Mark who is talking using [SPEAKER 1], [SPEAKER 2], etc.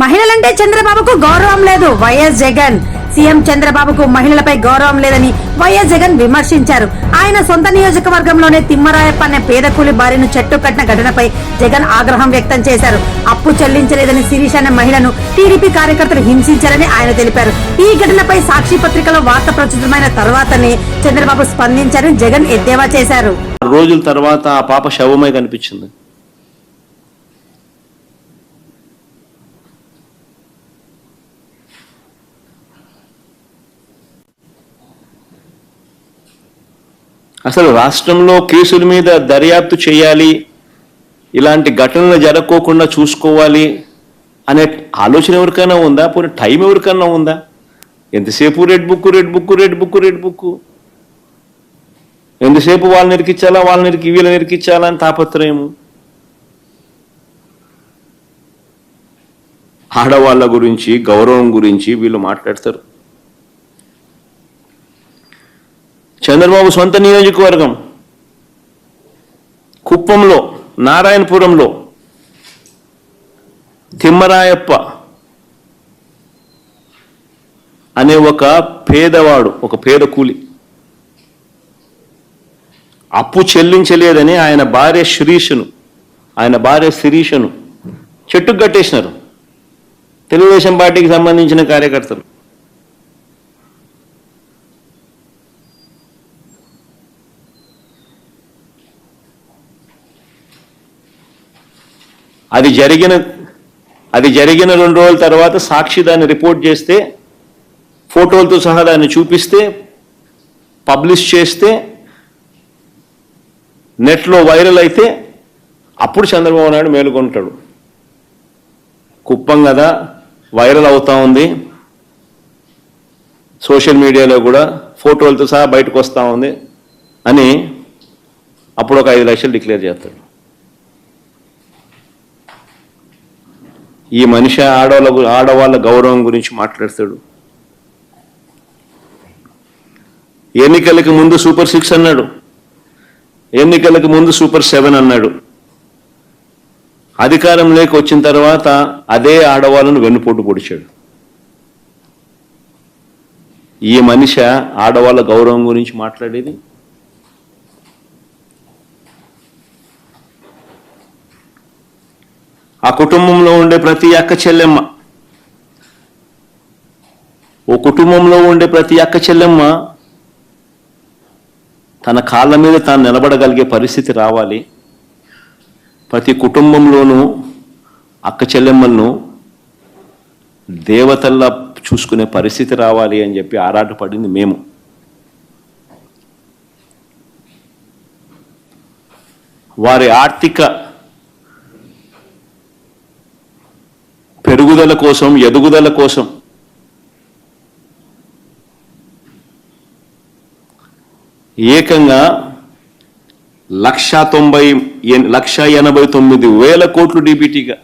[SPEAKER 1] మహిళలంటే చంద్రబాబుకు గౌరవం లేదు. వైఎస్ జగన్. సీఎం చంద్రబాబుకు మహిళలపై గౌరవం లేదని వైఎస్ జగన్ విమర్శించారు. ఆయన సొంత నియోజకవర్గంలోనే తిమ్మరాయప్ప అనే పేద కూలి భార్యను చెట్టు కట్టిన ఘటనపై జగన్ ఆగ్రహం వ్యక్తం చేశారు. అప్పు చెల్లించలేదని శిరీష్ అనే మహిళను టీడీపీ కార్యకర్తలు హింసించారని ఆయన తెలిపారు. ఈ ఘటనపై సాక్షి పత్రికలో వార్త ప్రచురమైన తర్వాతనే చంద్రబాబు స్పందించారని జగన్ ఎద్దేవా చేశారు.
[SPEAKER 2] రోజుల తర్వాత ఆ పాప శవమై కనిపించింది. అసలు రాష్ట్రంలో కేసుల మీద దర్యాప్తు చేయాలి ఇలాంటి ఘటనలు జరగకోకుండా చూసుకోవాలి అనే ఆలోచన ఎవరికైనా ఉందా? పోనీ టైం ఎవరికైనా ఉందా? ఎంతసేపు red book red book red book red book? ఎంతసేపు వాళ్ళని నిరికించాలా వాళ్ళని నిరికి వీళ్ళని నిరికించాలా అని తాపత్రయము? ఆడవాళ్ళ గురించి గౌరవం గురించి వీళ్ళు మాట్లాడతారు. చంద్రబాబు సొంత నియోజకవర్గం. కుప్పంలో నారాయణపురంలో తిమ్మరాయప్ప అనే ఒక పేదవాడు ఒక పేద కూలి. అప్పు చెల్లించలేదని ఆయన భార్య శిరీషను ఆయన భార్య శిరీషను చెట్టుకు కట్టేసినారు. తెలుగుదేశం పార్టీకి సంబంధించిన కార్యకర్తలు. అది జరిగిన అది జరిగిన రెండు రోజుల తర్వాత సాక్షి దాన్ని రిపోర్ట్ చేస్తే ఫోటోలతో సహా దాన్ని చూపిస్తే పబ్లిష్ చేస్తే నెట్లో వైరల్ అయితే అప్పుడు చంద్రబాబు నాయుడు మేలుకొంటాడు. కుప్పం కదా వైరల్ అవుతా ఉంది. సోషల్ మీడియాలో కూడా ఫోటోలతో సహా బయటకు వస్తూ ఉంది అని అప్పుడు ఒక ఐదు లక్షలు డిక్లేర్ చేస్తాడు. ఈ మనిషి ఆడవాళ్ళ ఆడవాళ్ళ గౌరవం గురించి మాట్లాడతాడు. ఎన్నికలకు ముందు సూపర్ సిక్స్ అన్నాడు. ఎన్నికలకు ముందు సూపర్ సెవెన్ అన్నాడు. అధికారంలోకి వచ్చిన తర్వాత అదే ఆడవాళ్ళను వెన్నుపోటు పొడిచాడు. ఈ మనిషి ఆడవాళ్ళ గౌరవం గురించి మాట్లాడేది? ఆ కుటుంబంలో ఉండే ప్రతి అక్క చెల్లెమ్మ. ఓ కుటుంబంలో ఉండే ప్రతి అక్క చెల్లెమ్మ తన కాళ్ళ మీద తాను నిలబడగలిగే పరిస్థితి రావాలి. ప్రతి కుటుంబంలోనూ అక్క చెల్లెమ్మలను దేవతల్లా చూసుకునే పరిస్థితి రావాలి అని చెప్పి ఆరాటపడింది మేము. వారి ఆర్థిక పెరుగుదల కోసం ఎదుగుదల కోసం. ఏకంగా లక్ష తొంభై ఎన్- లక్ష ఎనభై తొమ్మిది వేల కోట్లు డీబీటీగా